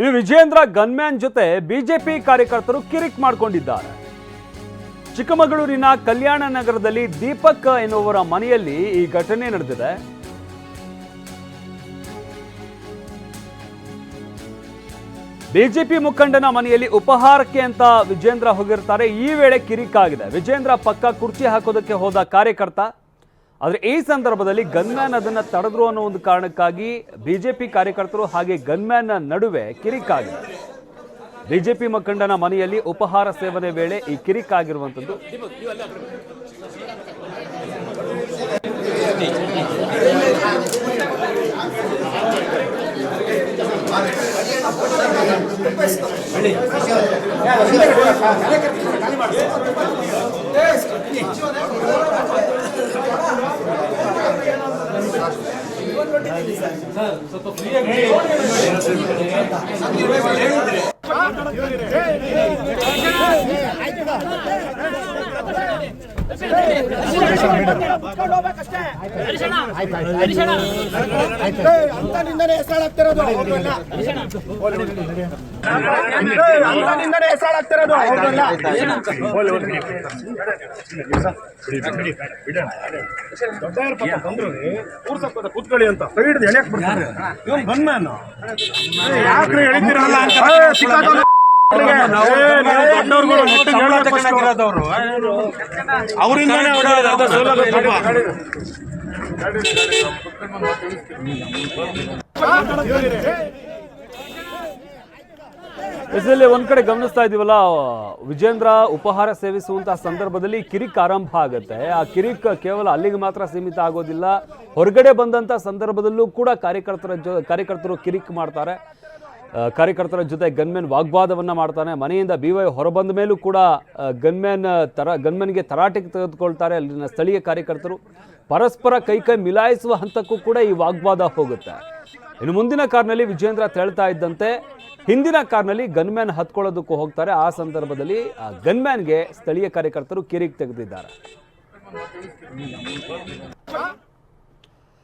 ಇನ್ನು ವಿಜೇಂದ್ರ ಗನ್ಮ್ಯಾನ್ ಜೊತೆ ಬಿಜೆಪಿ ಕಾರ್ಯಕರ್ತರು ಕಿರಿಕ್ ಮಾಡಿಕೊಂಡಿದ್ದಾರೆ. ಚಿಕ್ಕಮಗಳೂರಿನ ಕಲ್ಯಾಣ ನಗರದಲ್ಲಿ ದೀಪಕ್ ಎನ್ನುವರ ಮನೆಯಲ್ಲಿ ಈ ಘಟನೆ ನಡೆದಿದೆ. ಬಿಜೆಪಿ ಮುಖಂಡನ ಮನೆಯಲ್ಲಿ ಉಪಹಾರಕ್ಕೆ ಅಂತ ವಿಜೇಂದ್ರ ಹೋಗಿರ್ತಾರೆ. ಈ ವೇಳೆ ಕಿರಿಕ್ ಆಗಿದೆ. ವಿಜೇಂದ್ರ ಪಕ್ಕ ಕುರ್ಚಿ ಹಾಕೋದಕ್ಕೆ ಹೋದ ಕಾರ್ಯಕರ್ತ ಆದರೆ ಈ ಸಂದರ್ಭದಲ್ಲಿ ಗನ್ಮ್ಯಾನ್ ಅದನ್ನು ತಡೆದ್ರು ಅನ್ನೋ ಒಂದು ಕಾರಣಕ್ಕಾಗಿ ಬಿಜೆಪಿ ಕಾರ್ಯಕರ್ತರು ಹಾಗೆ ಗನ್ಮ್ಯಾನ್ನ ನಡುವೆ ಕಿರಿಕಾಗಿದೆ ಬಿಜೆಪಿ ಮುಖಂಡನ ಮನೆಯಲ್ಲಿ ಉಪಹಾರ ಸೇವನೆ ವೇಳೆ ಈ ಕಿರಿಕಾಗಿರುವಂಥದ್ದು. ಅಂತನಿಂದನೇ ಹೆಸರಾಗ್ತಿರೋದು ಅವ್ರನ್ನ. ಅಂತನಿಂದನೇ ಹೇಳಿದ್ರೆ. ಕೂತ್ಕೊಳ್ಳಿ ಅಂತ ಬಂದ್ಮ್ಯಾನು ಹಿಡಿದು ಬರ್ತಾರೆ ಯಾಕ್ರಿ ಎಳಿತೀರಲ್ಲ ಅಂತ ಅವರಿಂದಾನೇ ಇದರಲ್ಲಿ ಒಂದ್ ಕಡೆ ಗಮನಿಸ್ತಾ ಇದೀವಲ್ಲ ವಿಜೇಂದ್ರ ಉಪಹಾರ ಸೇವಿಸುವಂತಹ ಸಂದರ್ಭದಲ್ಲಿ ಕಿರಿಕ್ ಆರಂಭ ಆಗುತ್ತೆ. ಆ ಕಿರಿಕ್ ಕೇವಲ ಅಲ್ಲಿಗೆ ಮಾತ್ರ ಸೀಮಿತ ಆಗೋದಿಲ್ಲ. ಹೊರಗಡೆ ಬಂದಂತ ಸಂದರ್ಭದಲ್ಲೂ ಕೂಡ ಕಾರ್ಯಕರ್ತರ ಜೊ ಕಾರ್ಯಕರ್ತರು ಕಿರಿಕ್ ಮಾಡ್ತಾರೆ. ಕಾರ್ಯಕರ್ತರ ಜೊತೆ ಗನ್ಮೆನ್ ವಾಗ್ವಾದವನ್ನು ಮಾಡ್ತಾನೆ. ಮನೆಯಿಂದ ಬಿ ವೈ ಹೊರಬಂದ ಮೇಲೂ ಕೂಡ ಗನ್ಮೆನ್ ತರ ಗನ್ಮೆನ್ಗೆ ತರಾಟೆಗೆ ತೆಗೆದುಕೊಳ್ತಾರೆ ಅಲ್ಲಿನ ಸ್ಥಳೀಯ ಕಾರ್ಯಕರ್ತರು. ಪರಸ್ಪರ ಕೈಕೈ ಮಿಲಾಯಿಸುವ ಹಂತಕ್ಕೂ ಕೂಡ ಈ ವಾಗ್ವಾದ ಹೋಗುತ್ತೆ. ಇನ್ನು ಮುಂದಿನ ಕಾರ್ನಲ್ಲಿ ವಿಜಯೇಂದ್ರ ತೆಳ್ತಾ ಇದ್ದಂತೆ, ಹಿಂದಿನ ಕಾರ್ನಲ್ಲಿ ಗನ್ಮ್ಯಾನ್ ಹತ್ಕೊಳ್ಳೋದಕ್ಕೂ ಹೋಗ್ತಾರೆ. ಆ ಸಂದರ್ಭದಲ್ಲಿ, ಆ, ಗನ್ಮ್ಯಾನ್ಗೆ ಸ್ಥಳೀಯ ಕಾರ್ಯಕರ್ತರು ಕಿರಿಕ್ ತೆಗೆದಿದ್ದಾರೆ.